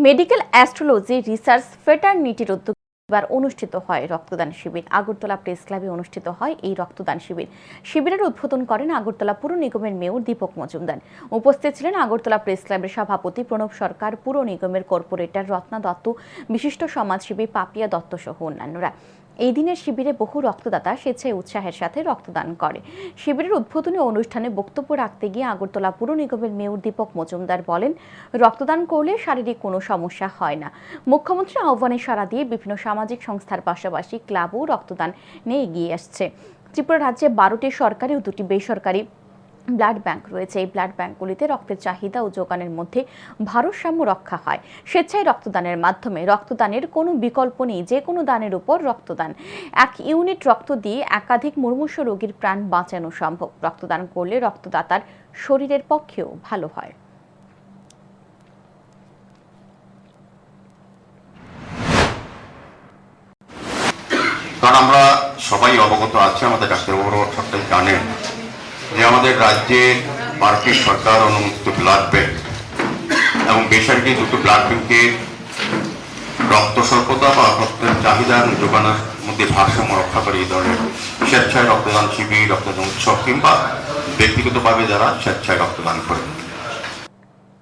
Medical astrology research ফেটার্নিটির উদ্যোগে এবার অনুষ্ঠিত হয় রক্তদান শিবির। আগরতলা প্রেস ক্লাবে অনুষ্ঠিত হয় এই রক্তদান শিবির। শিবিরের উদ্বোধন করেন আগরতলা পুর নিগমের মেয়র দীপক মজুমদার। উপস্থিত ছিলেন আগরতলা প্রেস ক্লাবের সভাপতি প্রণব সরকার, পুর নিগমের কর্পোরেটর রত্না দত্ত, বিশিষ্ট সমাজসেবী পাপিয়া দত্ত সহ অন্যান্যরা। এই দিনের শিবিরে বহু রক্তদাতা স্বেচ্ছায় উৎসাহের সাথে রক্তদান করে। শিবিরের উদ্বোধনী অনুষ্ঠানে বক্তব্য রাখতে গিয়ে আগরতলা পুর নিগমের মেয়র দীপক মজুমদার বলেন, রক্তদান করলে শারীরিক কোনো সমস্যা হয় না। মুখ্যমন্ত্রী আহ্বানে সাড়া দিয়ে বিভিন্ন সামাজিক সংস্থার পাশাপাশি ক্লাবও রক্তদান নিয়ে এগিয়ে আসছে। ত্রিপুরা রাজ্যে বারোটি সরকারি ও দুটি বেসরকারি ব্লাড ব্যাংক রয়েছে। এই ব্লাড ব্যাংকগুলিতে রক্তের চাহিদা ও যোগানের মধ্যে ভারসাম্য রক্ষা হয়। স্বেচ্ছায় রক্তদানের মাধ্যমে রক্তদানের কোনো বিকল্প নেই, যে কোনো দানের উপর রক্তদান। এক ইউনিট রক্ত দিয়ে একাধিক মুমূর্ষ রোগীর প্রাণ বাঁচানো সম্ভব। রক্তদান করলে রক্তদাতার শরীরের পক্ষেও ভালো হয়। কারণ আমরা সবাই অবগত আছি, আমাদের ডাক্তারবাবুরা সবটাই জানেন যে আমাদের রাজ্যে ভারতীয় সরকার অনুমোদিত ব্লাড ব্যাংক এবং বেসরকারি দুটো ব্লাড ব্যাংকে রক্ত স্বল্পতা বা রক্তের চাহিদা যোগানোর মধ্যে ভারসাম্য রক্ষা করে এই ধরনের স্বেচ্ছায় রক্তদান শিবির, রক্তদান উৎসব কিংবা ব্যক্তিগতভাবে যারা স্বেচ্ছায় রক্তদান করে